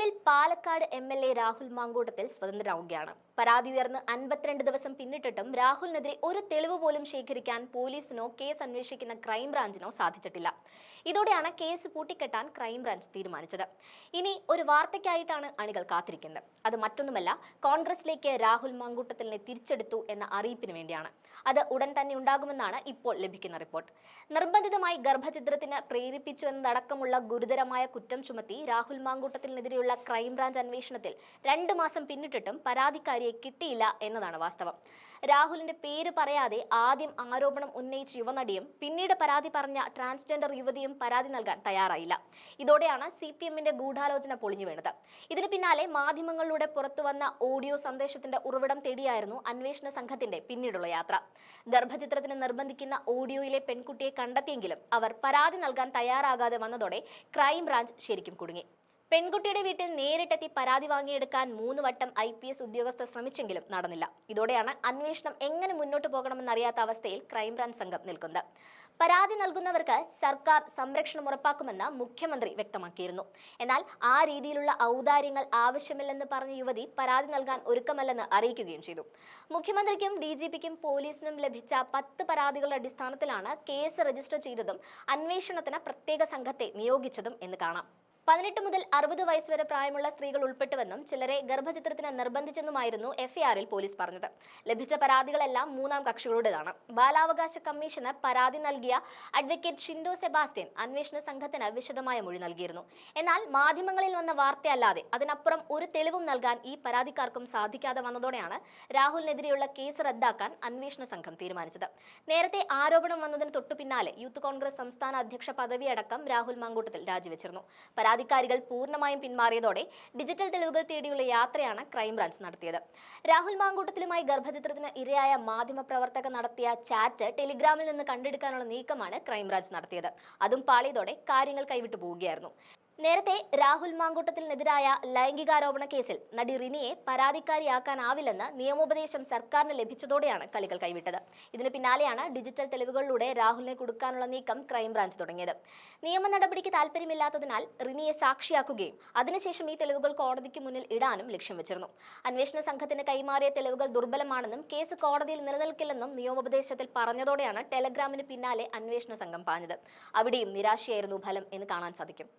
ഒടുവിൽ Palakkad M L A Rahul Mamkootathil സ്വതന്ത്രനാവുകയാണ്. പരാതി ഉയർന്ന് അൻപത്തിരണ്ട് ദിവസം പിന്നിട്ടിട്ടും രാഹുലിനെതിരെ ഒരു തെളിവ് പോലും ശേഖരിക്കാൻ പോലീസിനോ കേസ് അന്വേഷിക്കുന്ന ക്രൈംബ്രാഞ്ചിനോ സാധിച്ചിട്ടില്ല. ഇതോടെയാണ് കേസ് പൂട്ടിക്കെട്ടാൻ ക്രൈംബ്രാഞ്ച് തീരുമാനിച്ചത്. ഇനി ഒരു വാർത്തയ്ക്കായിട്ടാണ് അണികൾ കാത്തിരിക്കുന്നത്. അത് മറ്റൊന്നുമല്ല കോൺഗ്രസിലേക്ക് രാഹുൽ മാങ്കൂട്ടത്തിലിനെ തിരിച്ചെടുത്തു എന്ന അറിയിപ്പിന് വേണ്ടിയാണ്. അത് ഉടൻ തന്നെ ഉണ്ടാകുമെന്നാണ് ഇപ്പോൾ ലഭിക്കുന്ന റിപ്പോർട്ട്. നിർബന്ധിതമായി ഗർഭചിത്രത്തിന് പ്രേരിപ്പിച്ചു എന്നതടക്കമുള്ള ഗുരുതരമായ കുറ്റം ചുമത്തി രാഹുൽ മാങ്കൂട്ടത്തിനെതിരെയുള്ള ക്രൈംബ്രാഞ്ച് അന്വേഷണത്തിൽ രണ്ട് മാസം പിന്നിട്ടിട്ടും പരാതിക്കാരിയെ കിട്ടിയില്ല എന്നതാണ് വാസ്തവം. രാഹുലിന്റെ പേര് പറയാതെ ആദ്യം ആരോപണം ഉന്നയിച്ച യുവനടിയും പിന്നീട് പരാതി പറഞ്ഞ ട്രാൻസ്ജെൻഡർ യുവതിയും പരാതി നൽകാൻ തയ്യാറായില്ല. ഇതോടെയാണ് സി പി എമ്മിന്റെ ഗൂഢാലോചന പൊളിഞ്ഞു വീണത്. ഇതിന് പിന്നാലെ മാധ്യമങ്ങളിലൂടെ പുറത്തുവന്ന ഓഡിയോ സന്ദേശത്തിന്റെ ഉറവിടം തേടിയായിരുന്നു അന്വേഷണ സംഘത്തിന്റെ പിന്നീടുള്ള യാത്ര. ഗർഭചിത്രത്തിന് നിർബന്ധിക്കുന്ന ഓഡിയോയിലെ പെൺകുട്ടിയെ കണ്ടെത്തിയെങ്കിലും അവർ പരാതി നൽകാൻ തയ്യാറാകാതെ വന്നതോടെ ക്രൈംബ്രാഞ്ച് ശരിക്കും കുടുങ്ങി. പെൺകുട്ടിയുടെ വീട്ടിൽ നേരിട്ടെത്തി പരാതി വാങ്ങിയെടുക്കാൻ മൂന്ന് വട്ടം ഐ പി എസ് ഉദ്യോഗസ്ഥർ ശ്രമിച്ചെങ്കിലും നടന്നില്ല. ഇതോടെയാണ് അന്വേഷണം എങ്ങനെ മുന്നോട്ട് പോകണമെന്നറിയാത്ത അവസ്ഥയിൽ ക്രൈംബ്രാഞ്ച് സംഘം നിൽക്കുന്നത്. പരാതി നൽകുന്നവർക്ക് സർക്കാർ സംരക്ഷണം ഉറപ്പാക്കുമെന്ന് മുഖ്യമന്ത്രി വ്യക്തമാക്കിയിരുന്നു. എന്നാൽ ആ രീതിയിലുള്ള ഔദാര്യങ്ങൾ ആവശ്യമില്ലെന്ന് പറഞ്ഞ യുവതി പരാതി നൽകാൻ ഒരുക്കമല്ലെന്ന് അറിയിക്കുകയും ചെയ്തു. മുഖ്യമന്ത്രിക്കും ഡി ജി പിക്കും പോലീസിനും ലഭിച്ച പത്ത് പരാതികളുടെ അടിസ്ഥാനത്തിലാണ് കേസ് രജിസ്റ്റർ ചെയ്തതും അന്വേഷണത്തിന് പ്രത്യേക സംഘത്തെ നിയോഗിച്ചതും എന്ന് കാണാം. പതിനെട്ട് മുതൽ അറുപത് വയസ്സ് വരെ പ്രായമുള്ള സ്ത്രീകൾ ഉൾപ്പെട്ടുവെന്നും ചിലരെ ഗർഭചിത്രത്തിന് നിർബന്ധിച്ചെന്നുമായിരുന്നു എഫ്ഐആറിൽ പോലീസ് പറഞ്ഞത്. ലഭിച്ച പരാതികളെല്ലാം മൂന്നാം കക്ഷികളുടേതാണ്. ബാലാവകാശ കമ്മീഷന് പരാതി നൽകിയ അഡ്വക്കേറ്റ് ഷിൻഡോ സെബാസ്റ്റ്യൻ അന്വേഷണ സംഘത്തിന് വിശദമായ മൊഴി നൽകിയിരുന്നു. എന്നാൽ മാധ്യമങ്ങളിൽ വന്ന വാർത്തയല്ലാതെ അതിനപ്പുറം ഒരു തെളിവും നൽകാൻ ഈ പരാതിക്കാർക്കും സാധിക്കാതെ വന്നതോടെയാണ് രാഹുലിനെതിരെയുള്ള കേസ് റദ്ദാക്കാൻ അന്വേഷണ സംഘം തീരുമാനിച്ചത്. നേരത്തെ ആരോപണം വന്നതിന് തൊട്ടു പിന്നാലെ യൂത്ത് കോൺഗ്രസ് സംസ്ഥാന അധ്യക്ഷ പദവിയടക്കം രാഹുൽ മങ്കൂട്ടത്തിൽ രാജിവെച്ചിരുന്നു. പരാതിക്കാരികൾ പൂർണമായും പിന്മാറിയതോടെ ഡിജിറ്റൽ തെളിവുകൾ തേടിയുള്ള യാത്രയാണ് ക്രൈംബ്രാഞ്ച് നടത്തിയത്. രാഹുൽ മാങ്കൂട്ടത്തിലുമായി ഗർഭചിത്രത്തിന് ഇരയായ മാധ്യമപ്രവർത്തക നടത്തിയ ചാറ്റ് ടെലിഗ്രാമിൽ നിന്ന് കണ്ടെടുക്കാനുള്ള നീക്കമാണ് ക്രൈംബ്രാഞ്ച് നടത്തിയത്. അതും പാളിയതോടെ കാര്യങ്ങൾ കൈവിട്ടു പോവുകയായിരുന്നു. നേരത്തെ രാഹുൽ മാങ്കൂട്ടത്തിനെതിരായ ലൈംഗികാരോപണ കേസിൽ നടി റിനിയെ പരാതിക്കാരിയാക്കാനാവില്ലെന്ന് നിയമോപദേശം സർക്കാരിന് ലഭിച്ചതോടെയാണ് കളികൾ കൈവിട്ടത്. ഇതിന് പിന്നാലെയാണ് ഡിജിറ്റൽ തെളിവുകളിലൂടെ രാഹുലിനെ കൊടുക്കാനുള്ള നീക്കം ക്രൈംബ്രാഞ്ച് തുടങ്ങിയത്. നിയമ നടപടിക്ക് താല്പര്യമില്ലാത്തതിനാൽ റിനിയെ സാക്ഷിയാക്കുകയും അതിനുശേഷം ഈ തെളിവുകൾ കോടതിക്ക് മുന്നിൽ ഇടാനും ലക്ഷ്യം വെച്ചിരുന്നു. അന്വേഷണ സംഘത്തിന് കൈമാറിയ തെളിവുകൾ ദുർബലമാണെന്നും കേസ് കോടതിയിൽ നിലനിൽക്കില്ലെന്നും നിയമോപദേശത്തിൽ പറഞ്ഞതോടെയാണ് ടെലഗ്രാമിന് പിന്നാലെ അന്വേഷണ സംഘം പാഞ്ഞത്. അവിടെയും നിരാശയായിരുന്നു ഫലം എന്ന് കാണാൻ സാധിക്കും.